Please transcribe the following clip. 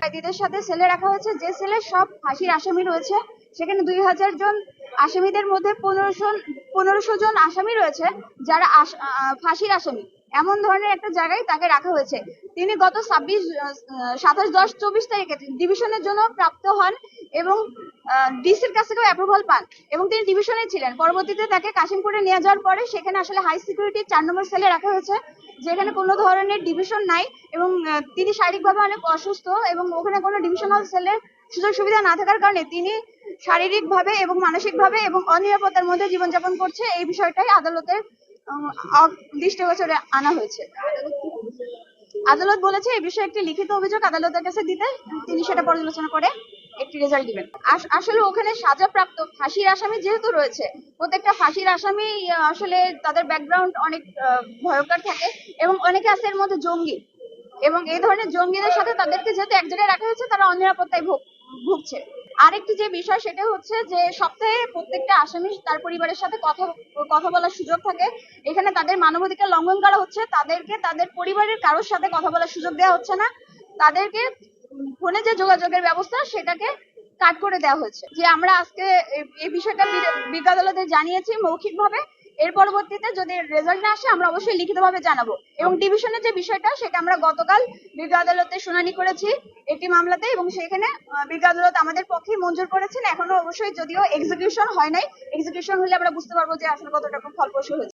কয়েদিদের সাথে সেলে রাখা হয়েছে। যে সেলে সব ফাঁসির আসামি রয়েছে, সেখানে দুই হাজার জন আসামিদের মধ্যে পনেরোশো জন আসামি রয়েছে, যারা ফাঁসির আসামি। এমন ধরনের একটা জায়গায় তাকে রাখা হয়েছে। তিনি গত ছাব্বিশ সাতাশ দশ চব্বিশ তারিখে ডিভিশনের জন্য প্রাপ্ত হন। এবং ডিসির কাছ থেকেও অ্যাপ্রুভাল পান। এবং তিনি ডিভিশনে ছিলেন। পরবর্তীতে তাকে কাশিমপুরে নিয়ে যাওয়ার পরে সেখানে আসলে হাই সিকিউরিটি চার নম্বর সেলে রাখা হয়েছে, যেখানে কোনো ধরনের ডিভিশন নাই এবং তিনি শারীরিকভাবে অনেক অসুস্থ এবং ওখানে কোনো ডিভিশনাল সেলের সুযোগ সুবিধা না থাকার কারণে তিনি শারীরিকভাবে এবং মানসিকভাবে এবং অনিরাপত্তার মধ্যে জীবনযাপন করছে। এই বিষয়টাই আদালতের দৃষ্টিগোচরে আনা হয়েছে। আদালত বলেছে, এই বিষয়ে একটি লিখিত অভিযোগ আদালতের কাছে দিতে। তিনি সেটা পর্যালোচনা করে একটি রেজাল্ট দিবেন। আস- আসলে ওখানে সাজাপ্রাপ্ত ফাঁসির আসামি যেহেতু রয়েছে, প্রত্যেকটা ফাঁসির আসামি আসলে তাদের ব্যাকগ্রাউন্ড অনেক ভয়ঙ্কর থাকে এবং অনেকে আছে এর মধ্যে জঙ্গি এবং এই ধরনের জঙ্গিদের সাথে তাদেরকে যেহেতু এক জায়গায় রাখা হয়েছে, তারা অনিরাপত্তায় ভুগ- ভুগছে। আরেকটি যে বিষয় সেটা হচ্ছে যে সপ্তাহে প্রত্যেকটা আসামি তার পরিবারের সাথে কথা কথা বলার সুযোগ থাকে। এখানে তাদের মানবাধিকার লঙ্ঘন করা হচ্ছে, তাদেরকে তাদের পরিবারের কারোর সাথে কথা বলার সুযোগ দেওয়া হচ্ছে না। তাদেরকে ফোনে যে যোগাযোগের ব্যবস্থা, সেটাকে কাট করে দেওয়া হয়েছে। যে আমরা আজকে এই বিষয়টা বিজ্ঞ আদালতে জানিয়েছি মৌখিকভাবে। এর পরবর্তীতে যদি রেজাল্ট না আসে, আমরা অবশ্যই লিখিতভাবে জানাব। এবং ডিভিশনের যে বিষয়টা, সেটা আমরা গতকাল বিজ্ঞ আদালতে শুনানি করেছি একটি মামলাতে এবং সেখানে বিজ্ঞ আদালত আমাদের পক্ষে মঞ্জুর করেছেন। এখনও অবশ্যই যদিও এক্সিকিউশন হয় নাই। এক্সিকিউশন হলে আমরা বুঝতে পারব যে আসলে কতটা ফলপ্রসূ হয়েছে।